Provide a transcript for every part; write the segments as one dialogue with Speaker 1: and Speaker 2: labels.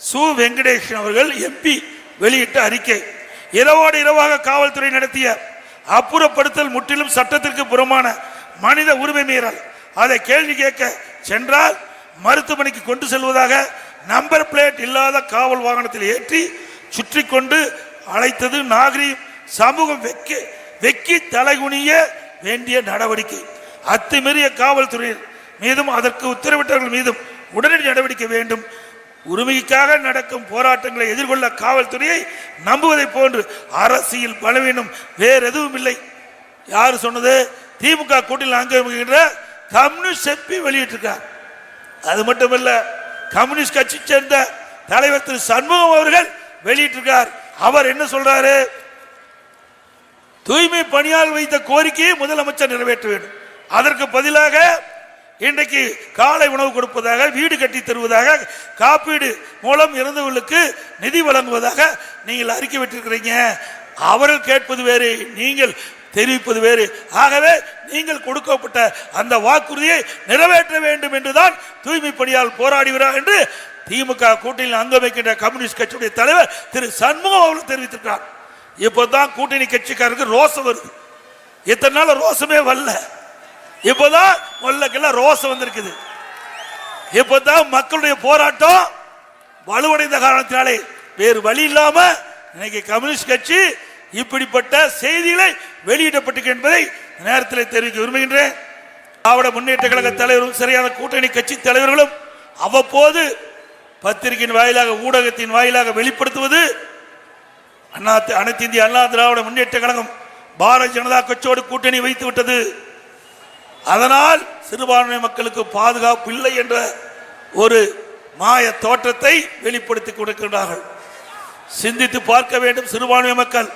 Speaker 1: சு வெங்கடேஷன் அவர்கள் எம்பி வெளியிட்ட அறிக்கை. இரவோடு இரவாக காவல்துறை நடத்திய அப்புறப்படுத்தல் முற்றிலும் சட்டத்திற்கு புறமான மனித உரிமை மீறல். அதை கேள்வி கேட்க சென்றால் மருத்துவமனைக்கு கொண்டு செல்வதாக நம்பர் பிளேட் இல்லாத காவல் வாகனத்தில் ஏற்றி சுற்றி கொண்டு அழைத்தது நாகரிகம் சமூகம் வெக்க வெக்கி தலைகுனிய வேண்டிய நடவடிக்கை. அத்துமீறிய காவல்துறையினர் மீதும் அதற்கு உத்தரவிட்டவர்கள் மீதும் உடனடி நடவடிக்கை வேண்டும். உரிமைக்காக நடக்கும் போராட்டங்களை எதிர்கொள்ள காவல்துறையை நம்புவதை போன்று அரசியல் பலவீனம் வேற எதுவும் இல்லை. யார் சொன்னது? திமுக கூட்டில் அங்க கம்யூனிஸ்ட் எம்பி வெளியிட்டிருக்கார். அது மட்டுமல்ல கம்யூனிஸ்ட் கட்சி சேர்ந்த தலைவர் திரு சண்முகம் அவர்கள் வெளியிட்டிருக்கார். அவர் என்ன சொல்றாரு? தூய்மை பணியால் வைத்த கோரிக்கையை முதலமைச்சர் நிறைவேற்ற வேண்டும். அதற்கு பதிலாக இன்றைக்கு காலை உணவு கொடுப்பதாக வீடு கட்டி தருவதாக காப்பீடு மூலம் இறந்தவர்களுக்கு நிதி வழங்குவதாக நீங்கள் அறிக்கை விட்டிருக்கிறீங்க. அவர்கள் கேட்பது வேறு நீங்கள் தெரிவிப்பது வேறு. ஆகவே நீங்கள் கொடுக்கப்பட்ட அந்த வாக்குறுதியை நிறைவேற்ற வேண்டும் என்றுதான் தூய்மை பணியால் போராடுகிறார் என்று திமுக கூட்டணியில் அங்க வைக்கின்ற கம்யூனிஸ்ட் கட்சியுடைய தலைவர் திரு சண்முகம் அவர்கள் தெரிவித்திருக்கிறார். இப்போதான் கூட்டணி கட்சிக்காரருக்கு ரோசம் வருது. இத்தனை நாள் ரோசமே வரல. இப்பதான் முல்லக்கெல்லாம் ரோசம் வந்திருக்குது. இப்பதான் மக்களுடைய போராட்டம் வலுவடைந்த காரணத்தினாலே வேறு வழி இல்லாம இன்னைக்கு கம்யூனிஸ்ட் கட்சி இப்படிப்பட்ட செய்திகளை வெளியிடப்பட்டிருக்கு என்பதை நேரத்தில் தெரிவிக்க விரும்புகின்றேன். திராவிட முன்னேற்ற கழக தலைவரும் சரியான கூட்டணி கட்சி தலைவர்களும் அவ்வப்போது பத்திரிகையின் வாயிலாக ஊடகத்தின் வாயிலாக வெளிப்படுத்துவது அண்ணா அனைத்து இந்திய அண்ணா திராவிட முன்னேற்ற கழகம் பாரதிய ஜனதா கட்சியோடு கூட்டணி வைத்து விட்டது அதனால் சிறுபான்மை மக்களுக்கு பாதுகாப்பு இல்லை என்ற ஒரு மாய தோற்றத்தை வெளிப்படுத்தி கொடுக்கின்றார்கள் சிந்தித்து பார்க்க வேண்டும் சிறுபான்மை மக்கள்.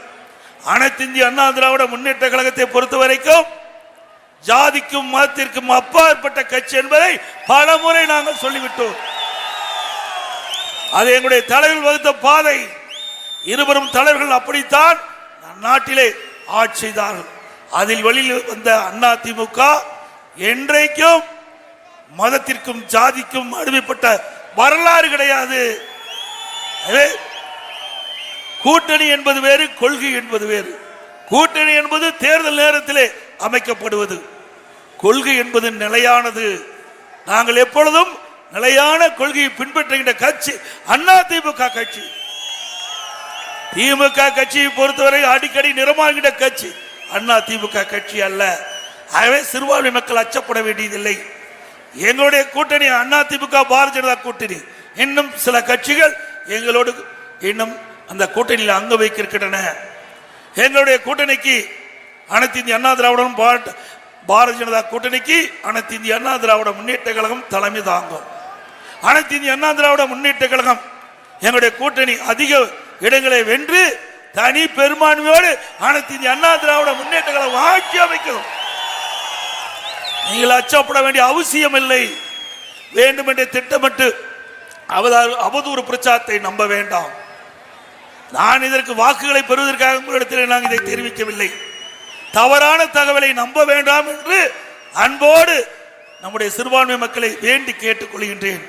Speaker 1: அனைத்து இந்திய அண்ணா திராவிட முன்னேற்ற கழகத்தை பொறுத்த வரைக்கும் ஜாதிக்கும் மதத்திற்கும் அப்பாற்பட்ட கட்சி என்பதை பல முறை நாங்கள் சொல்லிவிட்டோம். அது எங்களுடைய தலைவர் வகுத்த பாதை. இருவரும் தலைவர்கள் அப்படித்தான் நாட்டிலே ஆட்சி செய்தார்கள். அதில் வெளியில் வந்த அண்ணா திமுக என்றைக்கும் மதத்திற்கும் ஜாதிக்கும் அடிமைப்பட்ட வரலாறு கிடையாது. கூட்டணி என்பது வேறு கொள்கை என்பது வேறு. கூட்டணி என்பது தேர்தல் நேரத்திலே அமைக்கப்படுவது. கொள்கை என்பது நிலையானது. நாங்கள் எப்பொழுதும் நிலையான கொள்கையை பின்பற்றுகின்ற கட்சி அண்ணா திமுக கட்சி. திமுக கட்சியை பொறுத்தவரை அடிக்கடி நிறமாகின்ற கட்சி அண்ணா திமுக கட்சி அல்ல. ஆகவே சிறுபான்மை மக்கள் அச்சப்பட வேண்டியதில்லை. எங்களுடைய கூட்டணி அண்ணா திமுக பாரதிய ஜனதா கூட்டணி. இன்னும் சில கட்சிகள் எங்களோடு இன்னும் அந்த கூட்டணியில் அங்க வைக்கின்றன எங்களுடைய கூட்டணிக்கு அனைத்து இந்திய அண்ணா திராவிடம் பாரதிய ஜனதா கூட்டணிக்கு அனைத்து இந்திய அண்ணா திராவிட முன்னேற்ற கழகம் தலைமை தாங்கும். அனைத்து இந்திய அண்ணா திராவிட முன்னேற்ற கழகம் எங்களுடைய கூட்டணி அதிக இடங்களை வென்று தனி பெரும்பான்மையோடு அனைத்து இந்திய அண்ணா திராவிட முன்னேற்ற கழகம் ஆட்சி அமைக்கும் நீங்கள் அச்சப்பட வேண்டிய அவசியம் இல்லை வேண்டும் என்று திட்டமிட்டு அவதாறு அவதூறு பிரச்சாரத்தை நம்ப வேண்டாம். நான் இதற்கு வாக்குகளை பெறுவதற்காக உங்களிடத்தில் நாங்கள் இதை தெரிவிக்கவில்லை. தவறான தகவலை நம்ப வேண்டாம் என்று அன்போடு நம்முடைய சிறுபான்மை மக்களை வேண்டி கேட்டுக் கொள்கின்றேன்.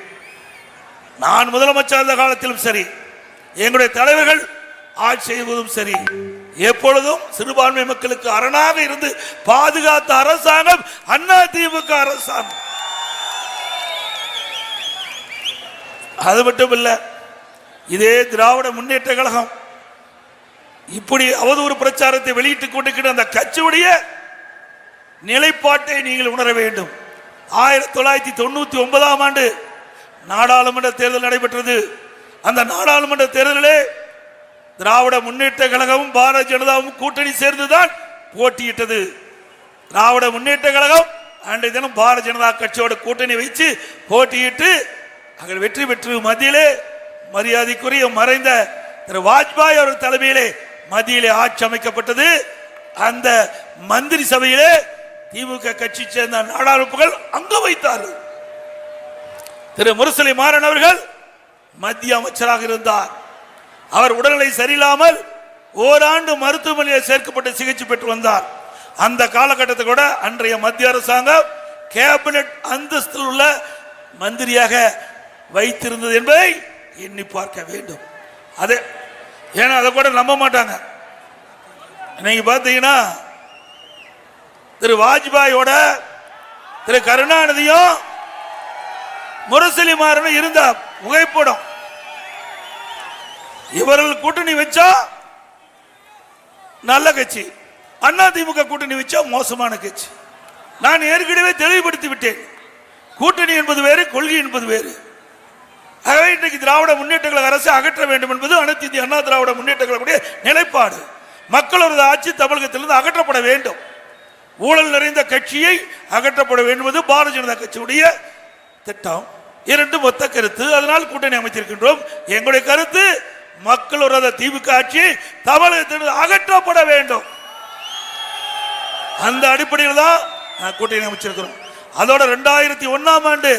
Speaker 1: நான் முதலமைச்சர் இருந்த காலத்திலும் சரி எங்களுடைய தலைவர்கள் ஆட்சி செய்வதும் சரி எப்பொழுதும் சிறுபான்மை மக்களுக்கு அரணாக இருந்து பாதுகாத்த அரசாங்கம் அண்ணா திமுக அரசாங்கம். அது மட்டும் இல்ல இதே திராவிட முன்னேற்ற கழகம் இப்படி அவதூறு பிரச்சாரத்தை வெளியிட்டுக் கொண்டிருக்கிற அந்த கட்சியுடைய நிலைப்பாட்டை நீங்கள் உணர வேண்டும். ஆயிரத்தி தொள்ளாயிரத்தி தொண்ணூத்தி ஒன்பதாம் ஆண்டு நாடாளுமன்ற தேர்தல் நடைபெற்றது. அந்த நாடாளுமன்ற தேர்தலிலே திராவிட முன்னேற்ற கழகமும் பாரதிய ஜனதாவும் கூட்டணி சேர்ந்துதான் போட்டியிட்டது. திராவிட முன்னேற்ற கழகம் அன்றைய தினம் பாரதிய ஜனதா கட்சியோட கூட்டணி வைத்து போட்டியிட்டு அங்கே வெற்றி பெற்று மத்தியிலே மரியாதைக்குரிய மறைந்த திரு வாஜ்பாய் அவர் தலைமையிலே மத்தியிலே ஆட்சி அமைக்கப்பட்டது. அந்த மந்திரி சபையிலே திமுக கட்சி சேர்ந்த நாடாளுப்புகள் அங்கு வைத்தார்கள். திரு முரசலி மாறன் அவர்கள் மத்திய அமைச்சராக இருந்தார். அவர் உடல்நிலை சரியில்லாமல் ஓராண்டு மருத்துவமனையில் சேர்க்கப்பட்டு சிகிச்சை பெற்று வந்தார். அந்த காலகட்டத்தில் கூட அன்றைய மத்திய அரசாங்கம் கேபினட் அந்தஸ்தில் உள்ள மந்திரியாக வைத்திருந்தது என்பதை எண்ணி பார்க்க வேண்டும். அதே ஏன்னா அதை கூட நம்ப மாட்டாங்க. நீங்க பார்த்தீங்கன்னா திரு வாஜ்பாயோட திரு கருணாநிதியும் முரசலிமாறனும் இருந்த புகைப்படம். இவர்கள் கூட்டணி வச்சா நல்ல கட்சி. அண்ணா திமுக கூட்டணி வச்சா மோசமான கட்சி. நான் ஏற்கனவே தெளிவுபடுத்தி விட்டேன். கூட்டணி என்பது வேறு கொள்கை என்பது வேறு. ஆகவே இன்றைக்கு திராவிட முன்னேற்ற கழக அரசு அகற்ற வேண்டும் என்பது அனைத்து இந்திய அண்ணா திராவிட முன்னேற்ற கழகத்துடைய நிலைப்பாடு மக்களது ஆட்சி தமிழகத்திலிருந்து அகற்றப்பட வேண்டும். ஊழல் நிறைந்த கட்சியை அகற்றப்பட வேண்டும் என்பது பாரதிய ஜனதா கட்சியுடைய திட்டம். இரண்டு மொத்த கருத்து. அதனால் கூட்டணி அமைச்சிருக்கின்றோம் எங்களுடைய கருத்து மக்கள் மக்களோட திமுக ஆட்சி தமிழகத்தில் அகற்றப்பட வேண்டும். அந்த அடிப்படையில் தான் கூட்டணி அமைச்சிருக்கிறோம். அதோட ரெண்டாயிரத்தி ஒன்னாம் ஆண்டு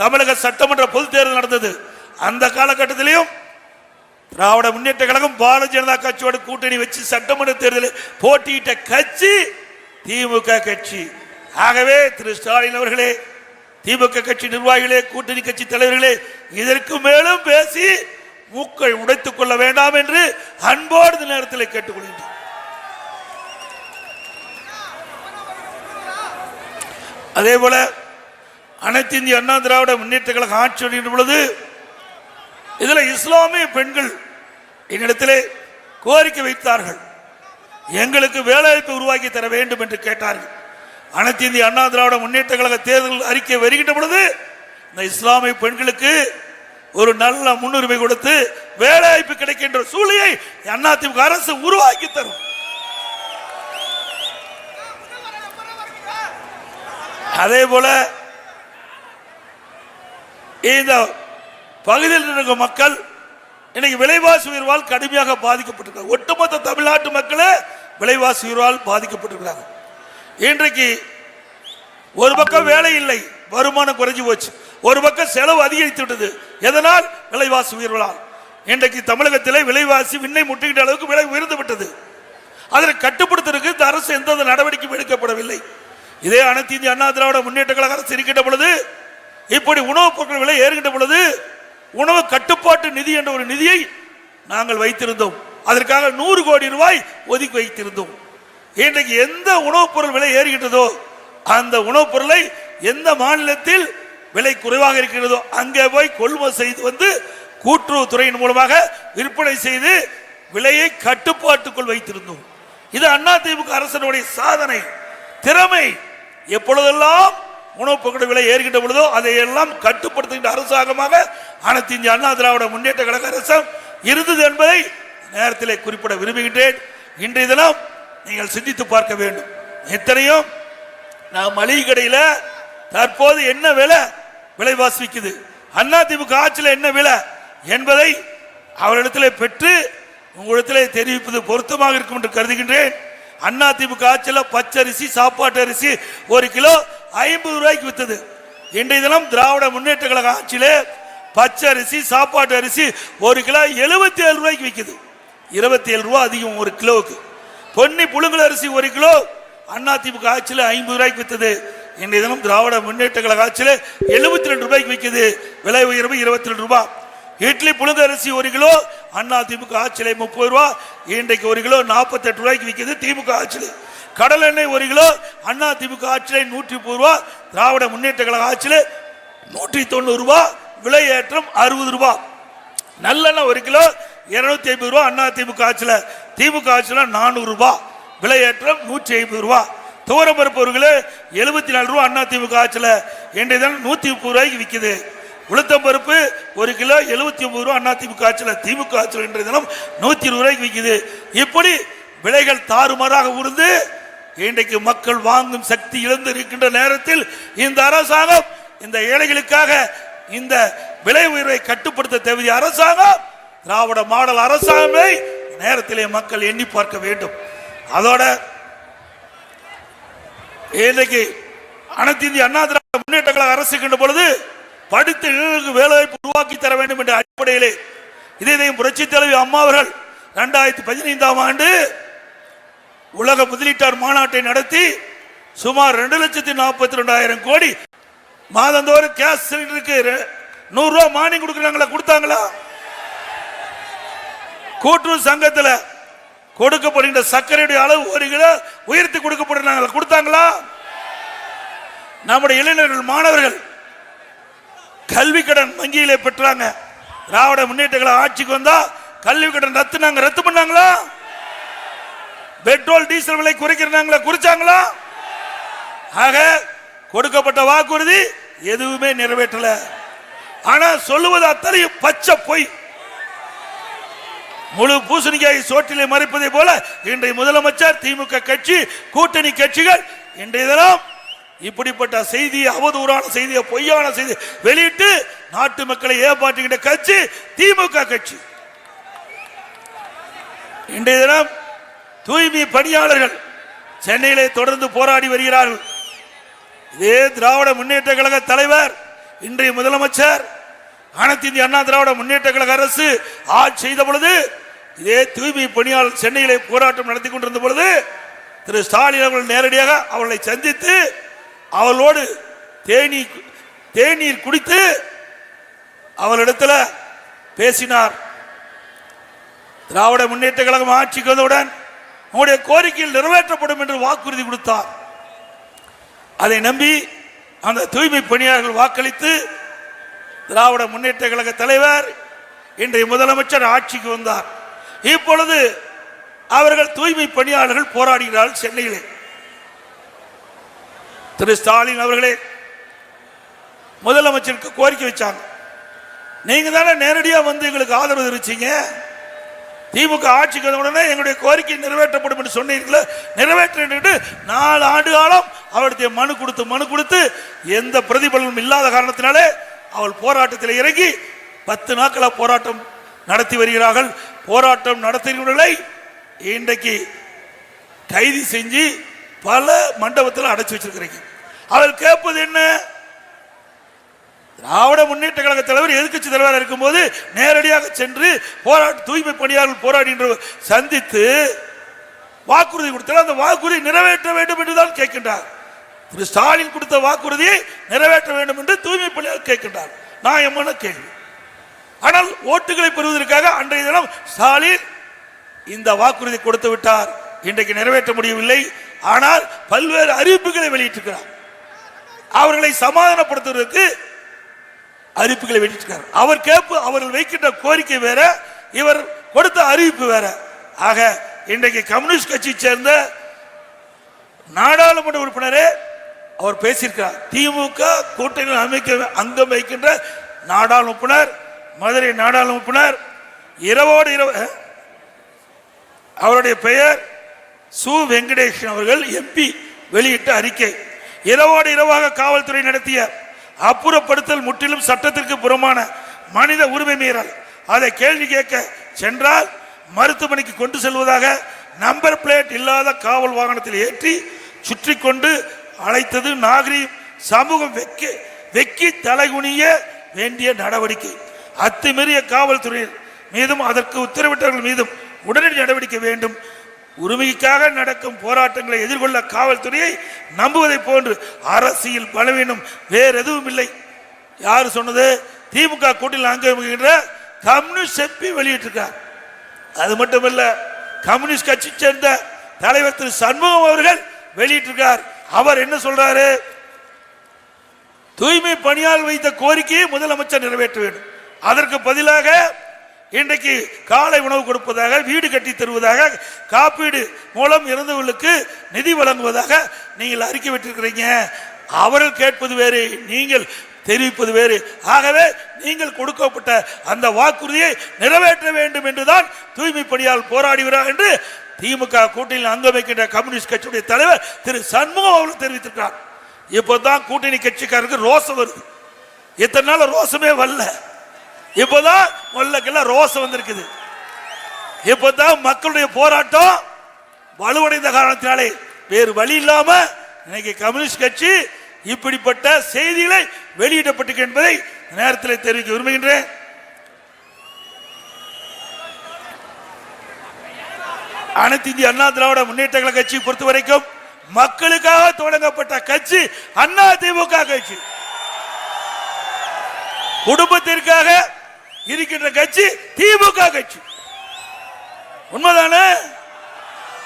Speaker 1: தமிழக சட்டமன்ற பொது தேர்தல் நடந்தது. அந்த காலகட்டத்திலையும் திராவிட முன்னேற்ற கழகம் பாரதிய ஜனதா கட்சியோட கூட்டணி வச்சு சட்டமன்ற தேர்தலில் போட்டியிட்ட கட்சி திமுக கட்சி. ஆகவே திரு ஸ்டாலின் அவர்களே திமுக கட்சி நிர்வாகிகளே கூட்டணி கட்சி தலைவர்களே இதற்கு மேலும் பேசி மூக்கள் உடைத்துக் கொள்ள வேண்டாம் என்று அன்போடு நேரத்தில் கேட்டுக்கொள்கின்றேன் அதே போல அனைத்து இந்திய அண்ணா திராவிட முன்னேற்ற கழக ஆட்சி வருகின்ற பொழுது இதில் இஸ்லாமிய பெண்கள் என்னிடத்திலே கோரிக்கை வைத்தார்கள். எங்களுக்கு வேலைவாய்ப்பு உருவாக்கி தர வேண்டும் என்று கேட்டார்கள். அனைத்து இந்திய அண்ணா திராவிட முன்னேற்ற கழக தேர்தல் அறிக்கை வருகின்ற பொழுது இந்த இஸ்லாமிய பெண்களுக்கு ஒரு நல்ல முன்னுரிமை கொடுத்து வேலைவாய்ப்பு கிடைக்கின்ற சூழலை அதிமுக அரசு உருவாக்கி தரும். அதே போல இந்த பகுதியில் இருக்கும் மக்கள் இன்னைக்கு விலைவாசி உயர்வால் கடுமையாக பாதிக்கப்பட்டிருக்காங்க. ஒட்டுமொத்த தமிழ்நாட்டு மக்களே விலைவாசி உயர்வால் பாதிக்கப்பட்டிருக்கிறாங்க. இன்றைக்கு ஒரு பக்கம் வேலை இல்லை வருமானம் குறைஞ்சி போச்சு. ஒரு பக்கம் செலவு அதிகரித்து விட்டது. எதனால்? விலைவாசி உயர்வலால் இன்றைக்கு தமிழகத்திலே விலைவாசி விண்ணை முட்டுகின்ற அளவுக்கு விலை உயர்ந்து விட்டது. அதனை கட்டுப்படுத்துறதுக்கு இந்த அரசு எந்த நடவடிக்கையும் எடுக்கப்படவில்லை. இதே அனைத்து இந்திய அண்ணா திராவிட முன்னேற்ற கழக அரசு இருக்கின்ற பொழுது இப்படி உணவுப் பொருட்கள் விலை ஏறுகின்ற பொழுது உணவு கட்டுப்பாட்டு நிதி என்ற ஒரு நிதியை நாங்கள் வைத்திருந்தோம். அதற்காக நூறு கோடி ரூபாய் ஒதுக்கி வைத்திருந்தோம். இன்றைக்கு எந்த உணவுப் பொருள் விலை ஏறுகின்றதோ அந்த உணவுப் பொருளை எந்த மாநிலத்தில் விலை குறைவாக இருக்கிறதோ அங்கே போய் கொள்முதல் செய்து வந்து கூட்டுறவுத்துறையின் மூலமாக விற்பனை செய்து விலையை கட்டுப்பாட்டுக்குள் வைத்திருந்தோம். இது அண்ணா திமுக அரசனுடைய சாதனை. திறமை. எப்பொழுதெல்லாம் உணவு பொருட்கள் விலை ஏறுகின்ற பொழுதோ அதை எல்லாம் கட்டுப்படுத்துகின்ற அரசாங்கமாக அனைத்து இந்திய அண்ணா திராவிட முன்னேற்ற கழக அரசம் இருந்தது என்பதை நேரத்திலே குறிப்பிட விரும்புகின்றேன். இன்றைய தினம் நீங்கள் சிந்தித்து பார்க்க வேண்டும். எத்தனையும் நான் மளிகை கடையில் தற்போது என்ன விலை? விலைவாசி விக்குது அண்ணா திமுக ஆட்சியில் என்ன விலை என்பதை அவரிடத்தில் பெற்று உங்களிடத்திலே தெரிவிப்பது பொருத்தமாக இருக்கும் என்று கருதுகின்றேன். அண்ணா திமுக ஆட்சியில் பச்சரிசி சாப்பாட்டு அரிசி ஒரு கிலோ ஐம்பது ரூபாய்க்கு வித்தது. இன்றைய தினம் திராவிட முன்னேற்ற கழக ஆட்சியிலே பச்சரிசி சாப்பாட்டு அரிசி ஒரு கிலோ எழுபத்தி ஏழு ரூபாய்க்கு விற்குது. இருபத்தி ஏழு ரூபா அதிகம் ஒரு கிலோவுக்கு. பொன்னி புழுங்கல் அரிசி ஒரு கிலோ அண்ணா திமுக ஆட்சியில் ஐம்பது ரூபாய்க்கு வித்தது. இன்றைய தினம் திராவிட முன்னேற்ற கழக ஆட்சியில் எழுபத்தி ரெண்டு ரூபாய்க்கு விற்கிது. விலை உயர்வு இருபத்தி ரெண்டு ரூபாய் இட்லி புழுங்க அரிசி ஒரு கிலோ அண்ணா திமுக ஆட்சியிலே முப்பது ரூபா. இன்றைக்கு ஒரு கிலோ நாற்பத்தெட்டு ரூபாய்க்கு விற்கிது திமுக ஆட்சியில். கடல் எண்ணெய் ஒரு கிலோ அண்ணா திமுக ஆட்சியிலே நூற்றி முப்பது ரூபா. திராவிட முன்னேற்ற கழக ஆட்சியில் நூற்றி தொண்ணூறு ரூபா. விலை ஏற்றம் அறுபது ரூபாய் நல்லெண்ணெய் ஒரு கிலோ இருநூத்தி ஐம்பது ரூபா அண்ணா திமுக ஆட்சியில். திமுக ஆட்சியில் நானூறு ரூபாய் விலை ஏற்றம் நூற்றி ஐம்பது ரூபா. துவரம் பருப்பு ஒரு கிலோ எழுபத்தி நாலு ரூபா அண்ணா திமுக ஆட்சியில் இன்றைய தினம் நூற்றி முப்பது ரூபாய்க்கு விற்குது உளுத்தம் பருப்பு ஒரு கிலோ எழுபத்தி ஒன்பது ரூபா அண்ணா திமுக ஆட்சியில் திமுக ஆட்சியில் இன்றைய தினம் நூற்றி இருபது ரூபாய்க்கு விற்குது இப்படி விலைகள் தாறுமாறாக உருந்து இன்றைக்கு மக்கள் வாங்கும் சக்தி இழந்து இருக்கின்ற நேரத்தில் இந்த அரசாங்கம் இந்த ஏழைகளுக்காக இந்த விலை உயர்வை கட்டுப்படுத்த தேவைய அரசாங்கம் திராவிட மாடல் அரசாங்கமே நேரத்திலே மக்கள் எண்ணி பார்க்க வேண்டும். அதோட இன்றைக்கு அனைத்து இந்திய அண்ணா திராவிட முன்னேற்ற கழக அரசு பொழுது படித்த இளைஞர்களுக்கு வேலைவாய்ப்பு உருவாக்கி தர வேண்டும் என்ற அடிப்படையிலே இதே இதையும் புரட்சி தலைவி அம்மா அவர்கள் இரண்டாயிரத்தி பதினைந்தாம் ஆண்டு உலக முதலீட்டார் மாநாட்டை நடத்தி சுமார் ரெண்டு லட்சத்தி நாற்பத்தி ரெண்டாயிரம் கோடி மாதந்தோறும் கேஸ் சிலிண்டருக்கு ரெ- நூறு ரூபாய் மானியம் கொடுக்குறாங்களா? கொடுத்தாங்களா? கூட்டுறவு சங்கத்தில் கொடுக்கப்படுகின்ற சர்க்கரையுடைய அளவு ஒரு கிலோ உயர்த்தி கொடுக்கப்படுறாங்களா கொடுத்தாங்களா? நம்முடைய இளைஞர்கள் மாணவர்கள் கல்வி கடன் வங்கியிலே பெற்றாங்க. திராவிட முன்னேற்றங்களை ஆட்சிக்கு வந்தா கல்வி கடன் ரத்துனாங்க. ரத்து பண்ணாங்களா? பெட்ரோல் டீசல் விலை குறைக்கிறாங்களா குறிச்சாங்களா? ஆக கொடுக்கப்பட்ட வாக்குறுதி எதுவுமே நிறைவேற்றல. ஆனா சொல்லுவது அத்தனையும் பச்சை பொய். முழு பூசணிக்காய் சோற்றிலே மறைப்பதை போல இன்றைய முதலமைச்சர் திமுக கட்சி கூட்டணி கட்சிகள் இன்றைய தினம் இப்படிப்பட்ட செய்தி அவதூறான செய்தியை பொய்யான செய்தி வெளியிட்டு நாட்டு மக்களை ஏமாற்றுகின்ற கட்சி திமுக கட்சி. இன்றைய தினம் தூய்மை பணியாளர்கள் சென்னையிலே தொடர்ந்து போராடி வருகிறார்கள். இதே திராவிட முன்னேற்ற கழக தலைவர் இன்றைய முதலமைச்சர் அனைத்து இந்திய அண்ணா திராவிட முன்னேற்ற கழக அரசு ஆட்சி செய்த பொழுது இதே தூய்மை பணியாளர் சென்னையிலே போராட்டம் நடத்தி கொண்டிருந்த பொழுது திரு ஸ்டாலின் அவர்கள் நேரடியாக அவர்களை சந்தித்து அவளோடு தேநீர் தேநீர் குடித்து அவளிடத்தில் பேசினார். திராவிட முன்னேற்ற கழகம் ஆட்சிக்கு வந்தவுடன் உங்களுடைய கோரிக்கையில் நிறைவேற்றப்படும் என்று வாக்குறுதி கொடுத்தார். அதை நம்பி அந்த தூய்மை பணியாளர்கள் வாக்களித்து திராவிட முன்னேற்ற கழக தலைவர் இன்றைய முதலமைச்சர் ஆட்சிக்கு வந்தார். இப்பொழுது அவர்கள் தூய்மை பணியாளர்கள் போராடுகிறார்கள் சென்னையிலே. திரு ஸ்டாலின் அவர்களே முதலமைச்சருக்கு கோரிக்கை வச்சாங்க. நீங்க தானே நேரடியாக வந்து எங்களுக்கு ஆதரவு தெரிவிச்சீங்க. திமுக ஆட்சிக்கு வந்த உடனே எங்களுடைய கோரிக்கை நிறைவேற்றப்படும் என்று சொன்னீர்களே நிறைவேற்றிட்டு நாலு ஆண்டு காலம் அவருடைய மனு கொடுத்து மனு கொடுத்து எந்த பிரதிபலனும் இல்லாத காரணத்தினாலே அவள் போராட்டத்தில் இறங்கி பத்து நாட்களாக போராட்டம் நடத்தி வருகிறார்கள். போராட்டம் நடத்துகிறவர்களை இன்றைக்கு கைது செஞ்சு பல மண்டபத்தில் அடைச்சு வச்சிருக்கிறீங்க. அவர் கேட்பது என்ன? திராவிட முன்னேற்ற கழக தலைவர் எதிர்க்கட்சி தலைவராக இருக்கும்போது நேரடியாக சென்று போராட்ட தூய்மை பணியாளர்கள் போராடுகின்ற சந்தித்து வாக்குறுதி கொடுத்தால் அந்த வாக்குறுதி நிறைவேற்ற வேண்டும் என்று தான் கேட்கின்றார். திரு ஸ்டாலின் கொடுத்த வாக்குறுதியை நிறைவேற்ற வேண்டும் என்று தூய்மை பணியாளர் கேட்கின்றார். எம்மன கேள்வி. ஆனால் ஓட்டுகளை பெறுவதற்காக அன்றைய தினம் ஸ்டாலின் இந்த வாக்குறுதி கொடுத்து விட்டார். இன்றைக்கு நிறைவேற்ற முடியவில்லை. ஆனால் பல்வேறு அறிவிப்புகளை வெளியிட்டிருக்கிறார். அவர்களை சமாதானப்படுத்துவதற்கு அறிவிப்புகளை வெளியிட்டிருக்கார் அவர் கேட்பு அவர்கள் வைக்கின்ற கோரிக்கை வேற இவர் கொடுத்த அறிவிப்பு வேற. ஆக இன்றைக்கு கம்யூனிஸ்ட் கட்சியை சேர்ந்த நாடாளுமன்ற உறுப்பினரே அவர் பேசியிருக்கிறார். திமுக கூட்டணி அமைக்க அங்கம் வைக்கின்ற நாடாளுமன்ற உறுப்பினர் மதுரை நாடாளுமன்ற உறுப்பினர் இரவோடு இரவு அவருடைய பெயர் சு வெங்கடேஷன் அவர்கள் எம்பி வெளியிட்ட அறிக்கை. இரவோடு இரவாக காவல்துறை நடத்திய அப்புறப்படுத்தல் முற்றிலும் சட்டத்திற்கு புறமான மனித உரிமை மீறல். அதை கேள்வி கேட்க சென்றால் மருத்துவமனைக்கு கொண்டு செல்வதாக நம்பர் பிளேட் இல்லாத காவல் வாகனத்தில் ஏற்றி சுற்றி கொண்டு அழைத்தது நாகரிகம் சமூகம் வெக்கி வெக்கி தலைகுனிய வேண்டிய நடவடிக்கை. அத்துமீறிய காவல்துறை மீதும் அதற்கு உத்தரவிட்டவர்கள் மீதும் உடனடி நடவடிக்கை வேண்டும். உரிமைக்காக நடக்கும் போராட்டங்களை எதிர்கொள்ள காவல்துறையை நம்புவதை போன்று அரசியல் பலவீனம் வேறு எதுவும் இல்லை. யார் சொன்னது? திமுக கூட்டில் அங்கீகரிக்கின்ற கம்யூனிஸ்ட் செப்பி வெளியிட்டிருக்கார். அது மட்டுமல்ல கம்யூனிஸ்ட் கட்சி சேர்ந்த தலைவர் திரு சண்முகம் அவர்கள் வெளியிட்டிருக்கார். அவர் என்ன சொல்றாரு? தூய்மை பணியால் வைத்த கோரிக்கையை முதலமைச்சர் நிறைவேற்ற வேண்டும். அதற்கு பதிலாக இன்றைக்கு காலை உணவு கொடுப்பதாக வீடு கட்டி தருவதாக காப்பீடு மூலம் இறந்தவர்களுக்கு நிதி வழங்குவதாக நீங்கள் அறிக்கை விட்டிருக்கிறீங்க. அவர்கள் கேட்பது வேறு நீங்கள் தெரிவிப்பது வேறு. ஆகவே நீங்கள் கொடுக்கப்பட்ட அந்த வாக்குறுதியை நிறைவேற்ற வேண்டும் என்றுதான் தூய்மை பணியால் போராடுகிறார் என்று திமுக கூட்டணியில் அங்கமைக்கின்ற கம்யூனிஸ்ட் கட்சியுடைய தலைவர் திரு சண்முகம் அவர்கள் தெரிவித்திருக்கிறார். இப்போதான் கூட்டணி கட்சிக்காரருக்கு ரோசம் வருது. இத்தனை நாள் ரோசமே வரல. இப்பதான் முல்லக்கெல்லாம் ரோசம் வந்திருக்குது. இப்பதான் மக்களுடைய போராட்டம் வலுவடைந்த காரணத்தினாலே வேறு வழி இல்லாம இன்னைக்கு கம்யூனிஸ்ட் கட்சி இப்படிப்பட்ட செய்திகளை வெளியிடப்பட்டிருக்கு என்பதை நேரத்தில் தெரிவிக்க விரும்புகின்றேன். அனைத்து இந்திய அண்ணா திராவிட முன்னேற்ற கழக கட்சி பொறுத்த வரைக்கும் மக்களுக்காக தொடங்கப்பட்ட கட்சி அண்ணா திமுக கட்சி. குடும்பத்திற்காக இருக்கின்ற கட்சி திமுக கட்சி. உண்மைதானே?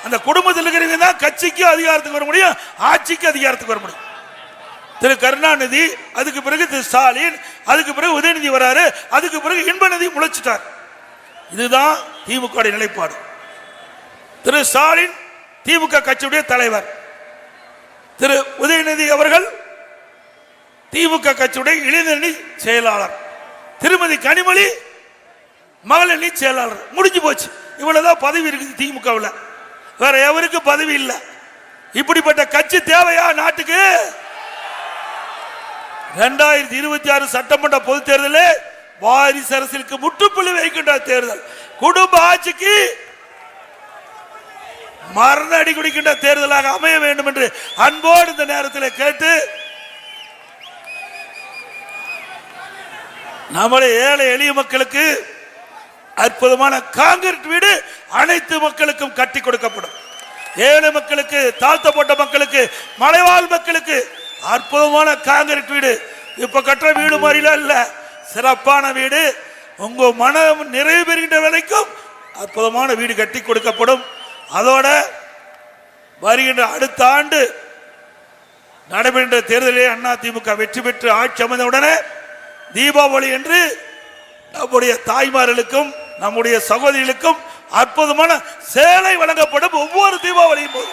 Speaker 1: அந்த குடும்பத்தில் இருக்கிறவங்க தான் கட்சிக்கு அதிகாரத்துக்கு வர முடியும் ஆட்சிக்கு அதிகாரத்துக்கு வர முடியும். திரு கருணாநிதி அதுக்கு பிறகு திரு ஸ்டாலின் அதுக்கு பிறகு உதயநிதி வராரு அதுக்கு பிறகு இன்பநிதி முளைச்சிட்டார். இதுதான் திமுக நிலைப்பாடு. திரு ஸ்டாலின் திமுக கட்சியுடைய தலைவர். திரு உதயநிதி அவர்கள் திமுக கட்சியுடைய இளைஞரணி செயலாளர். திருமதி கனிமொழி மகளிரணி செயலாளர். முடிஞ்சு போச்சு. இவ்வளவுதான் பதவி இருக்குது திமுகவில். வேற எவருக்கும் பதவி இல்லை. இப்படிப்பட்ட கட்சி தேவையா நாட்டுக்கு? ரெண்டாயிரத்தி இருபத்தி ஆறு சட்டமன்ற பொது தேர்தலில் வாரிசு அரசியலுக்கு முற்றுப்புள்ளி வைக்கின்ற தேர்தல். குடும்ப ஆட்சிக்கு மரண அடி குடிக்கின்ற தேர்தலாக அமைய வேண்டும் என்று அன்போடு இந்த நேரத்தில் கேட்டு நம்மளே ஏழை எளிய மக்களுக்கு அற்புதமான காங்கிரீட் வீடு அனைத்து மக்களுக்கும் கட்டி கொடுக்கப்படும். ஏழை மக்களுக்கு தாழ்த்தப்பட்ட மக்களுக்கு மலைவாழ் மக்களுக்கு அற்புதமான காங்கிரீட் வீடு. இப்ப கட்டுற வீடு மாதிரிலாம் இல்ல. சிறப்பான வீடு. உங்க மனம் நிறைவு பெறுகின்ற வரைக்கும் அற்புதமான வீடு கட்டி கொடுக்கப்படும். அதோட வருகின்ற அடுத்த ஆண்டு நடைபெறுகின்ற தேர்தலில் அண்ணா திமுக வெற்றி பெற்று ஆட்சி அமைந்தவுடனே தீபாவளி என்று நம்முடைய தாய்மார்களுக்கும் நம்முடைய சகோதரிகளுக்கும் அற்புதமான சேலை வழங்கப்படும் ஒவ்வொரு தீபாவளியும் போது.